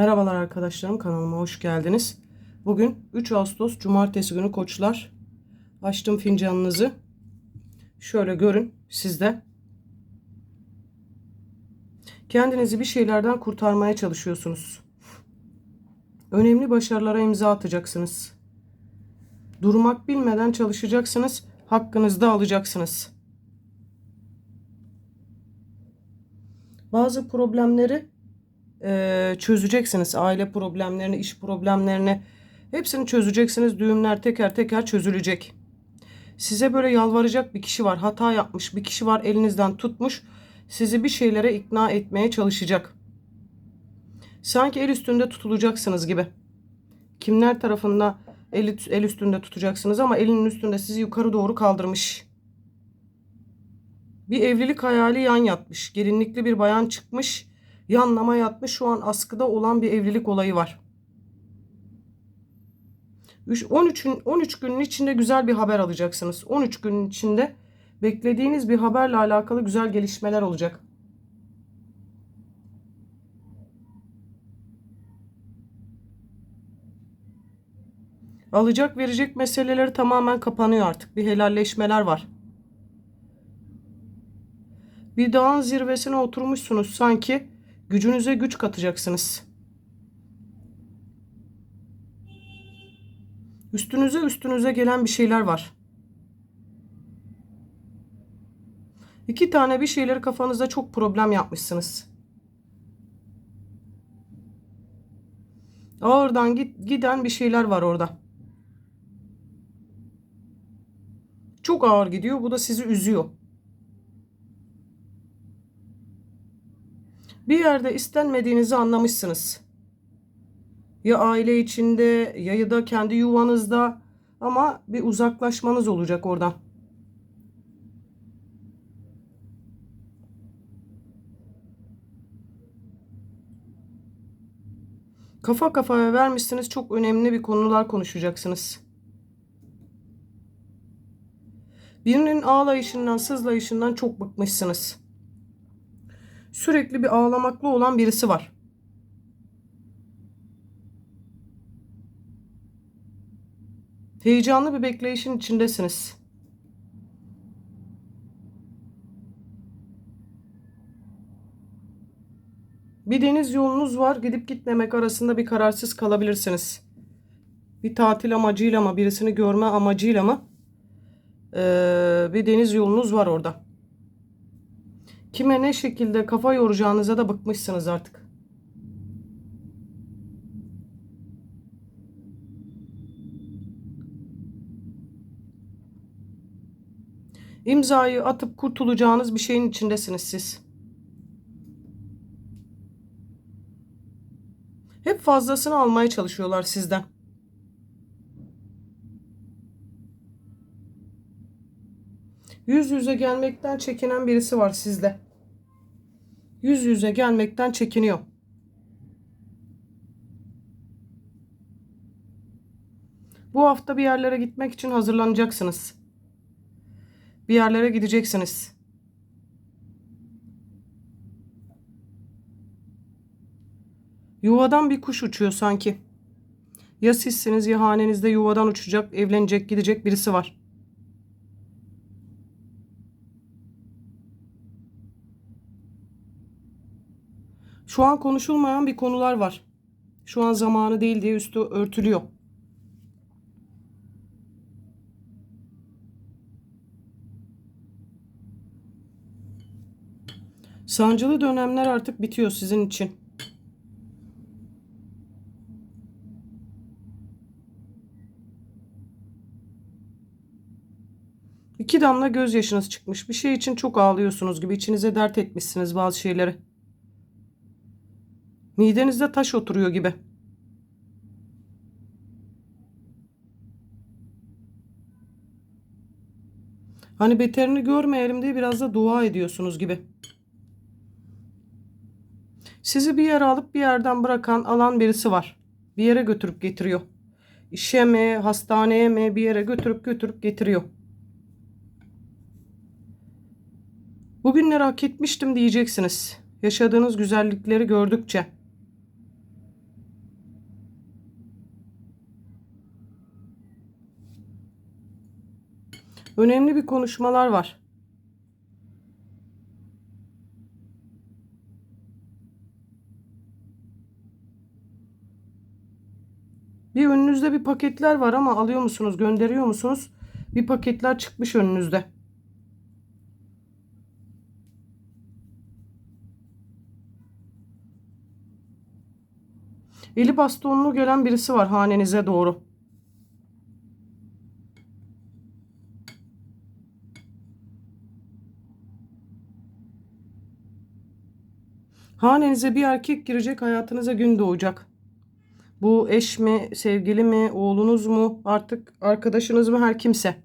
Merhabalar arkadaşlarım kanalıma hoş geldiniz. Bugün 3 Ağustos Cumartesi günü koçlar. Açtım fincanınızı. Şöyle görün sizde. Kendinizi bir şeylerden kurtarmaya çalışıyorsunuz. Önemli başarılara imza atacaksınız. Durmak bilmeden çalışacaksınız. Hakkınızı da alacaksınız. Bazı problemleri e, çözeceksiniz. Aile problemlerini, iş problemlerini hepsini çözeceksiniz. Düğümler teker teker çözülecek. Size böyle yalvaracak bir kişi var. Hata yapmış bir kişi var. Elinizden tutmuş. Sizi bir şeylere ikna etmeye çalışacak. Sanki el üstünde tutulacaksınız gibi. Kimler tarafında el, el üstünde tutacaksınız ama elinin üstünde sizi yukarı doğru kaldırmış. Bir evlilik hayali yan yatmış. Gelinlikli bir bayan çıkmış. Yanlama yatmış. Şu an askıda olan bir evlilik olayı var. 13, 13 günün içinde güzel bir haber alacaksınız. 13 günün içinde beklediğiniz bir haberle alakalı güzel gelişmeler olacak. Alacak verecek meseleleri tamamen kapanıyor artık. Bir helalleşmeler var. Bir dağın zirvesine oturmuşsunuz sanki gücünüze güç katacaksınız. Üstünüze üstünüze gelen bir şeyler var. İki tane bir şeyleri kafanızda çok problem yapmışsınız. Ağırdan git, giden bir şeyler var orada. Çok ağır gidiyor. Bu da sizi üzüyor. Bir yerde istenmediğinizi anlamışsınız. Ya aile içinde ya da kendi yuvanızda ama bir uzaklaşmanız olacak oradan. Kafa kafaya vermişsiniz çok önemli bir konular konuşacaksınız. Birinin ağlayışından, sızlayışından çok bıkmışsınız. Sürekli bir ağlamaklı olan birisi var. Heyecanlı bir bekleyişin içindesiniz. Bir deniz yolunuz var. Gidip gitmemek arasında bir kararsız kalabilirsiniz. Bir tatil amacıyla mı, birisini görme amacıyla mı? Ee, bir deniz yolunuz var orada. Kime ne şekilde kafa yoracağınıza da bıkmışsınız artık. İmzayı atıp kurtulacağınız bir şeyin içindesiniz siz. Hep fazlasını almaya çalışıyorlar sizden. Yüz yüze gelmekten çekinen birisi var sizde. Yüz yüze gelmekten çekiniyor. Bu hafta bir yerlere gitmek için hazırlanacaksınız. Bir yerlere gideceksiniz. Yuvadan bir kuş uçuyor sanki. Ya sizsiniz ya hanenizde yuvadan uçacak, evlenecek, gidecek birisi var. Şu an konuşulmayan bir konular var. Şu an zamanı değil diye üstü örtülüyor. Sancılı dönemler artık bitiyor sizin için. İki damla gözyaşınız çıkmış. Bir şey için çok ağlıyorsunuz gibi. içinize dert etmişsiniz bazı şeyleri. Midenizde taş oturuyor gibi. Hani beterini görmeyelim diye biraz da dua ediyorsunuz gibi. Sizi bir yere alıp bir yerden bırakan alan birisi var. Bir yere götürüp getiriyor. İşe mi, hastaneye mi bir yere götürüp götürüp getiriyor. Bugünleri hak etmiştim diyeceksiniz. Yaşadığınız güzellikleri gördükçe. Önemli bir konuşmalar var. Bir önünüzde bir paketler var ama alıyor musunuz, gönderiyor musunuz? Bir paketler çıkmış önünüzde. Eli bastonlu gelen birisi var hanenize doğru. Hanenize bir erkek girecek, hayatınıza gün doğacak. Bu eş mi, sevgili mi, oğlunuz mu, artık arkadaşınız mı, her kimse.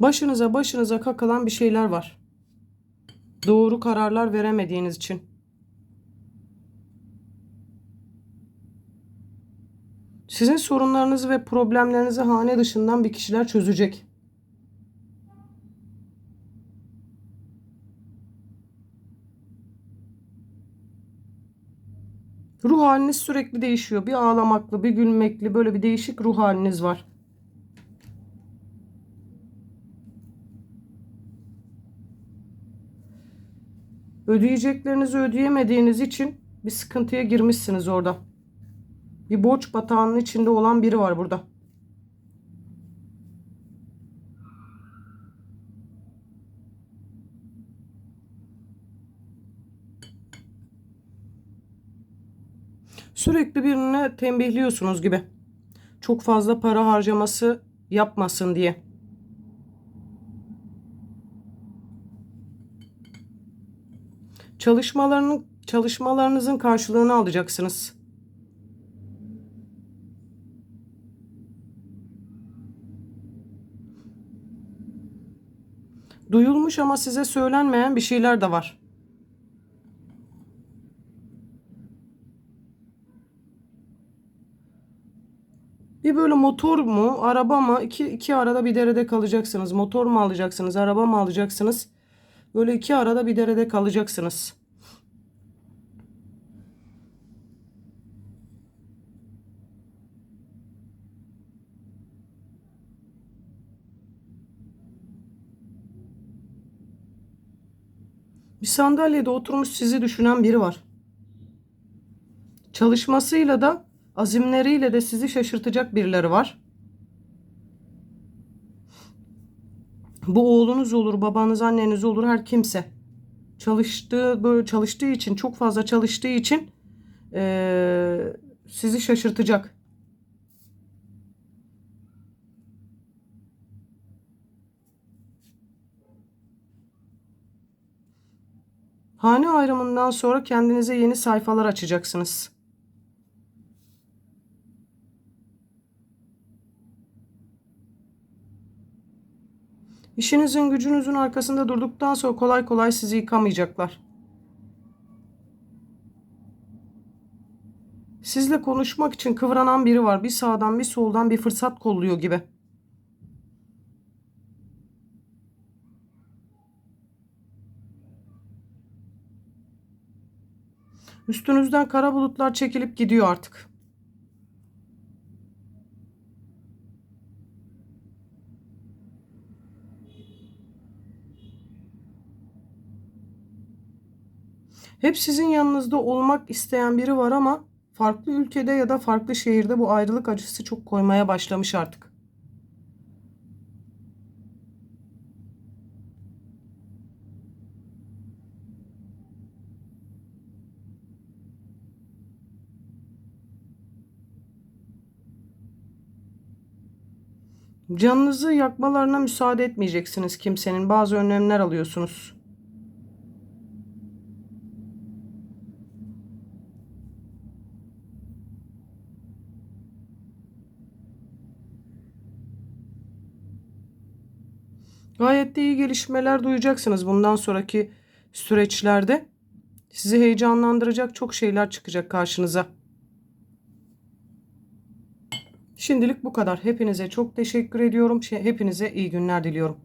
Başınıza başınıza kakılan bir şeyler var. Doğru kararlar veremediğiniz için. Sizin sorunlarınızı ve problemlerinizi hane dışından bir kişiler çözecek. Ruh haliniz sürekli değişiyor. Bir ağlamaklı, bir gülmekli böyle bir değişik ruh haliniz var. Ödeyeceklerinizi ödeyemediğiniz için bir sıkıntıya girmişsiniz orada. Bir borç batağının içinde olan biri var burada. Sürekli birine tembihliyorsunuz gibi. Çok fazla para harcaması yapmasın diye. Çalışmalarının çalışmalarınızın karşılığını alacaksınız. Duyulmuş ama size söylenmeyen bir şeyler de var. Bir böyle motor mu, araba mı? İki, iki arada bir derede kalacaksınız. Motor mu alacaksınız, araba mı alacaksınız? Böyle iki arada bir derede kalacaksınız. Bir sandalyede oturmuş sizi düşünen biri var. Çalışmasıyla da azimleriyle de sizi şaşırtacak birileri var. Bu oğlunuz olur, babanız, anneniz olur, her kimse. Çalıştığı böyle çalıştığı için, çok fazla çalıştığı için eee, sizi şaşırtacak. Hane ayrımından sonra kendinize yeni sayfalar açacaksınız. İşinizin gücünüzün arkasında durduktan sonra kolay kolay sizi yıkamayacaklar. Sizle konuşmak için kıvranan biri var. Bir sağdan bir soldan bir fırsat kolluyor gibi. Üstünüzden kara bulutlar çekilip gidiyor artık. Hep sizin yanınızda olmak isteyen biri var ama farklı ülkede ya da farklı şehirde bu ayrılık acısı çok koymaya başlamış artık. Canınızı yakmalarına müsaade etmeyeceksiniz kimsenin. Bazı önlemler alıyorsunuz. Gayet iyi gelişmeler duyacaksınız bundan sonraki süreçlerde. Sizi heyecanlandıracak çok şeyler çıkacak karşınıza. Şimdilik bu kadar. Hepinize çok teşekkür ediyorum. Şey- Hepinize iyi günler diliyorum.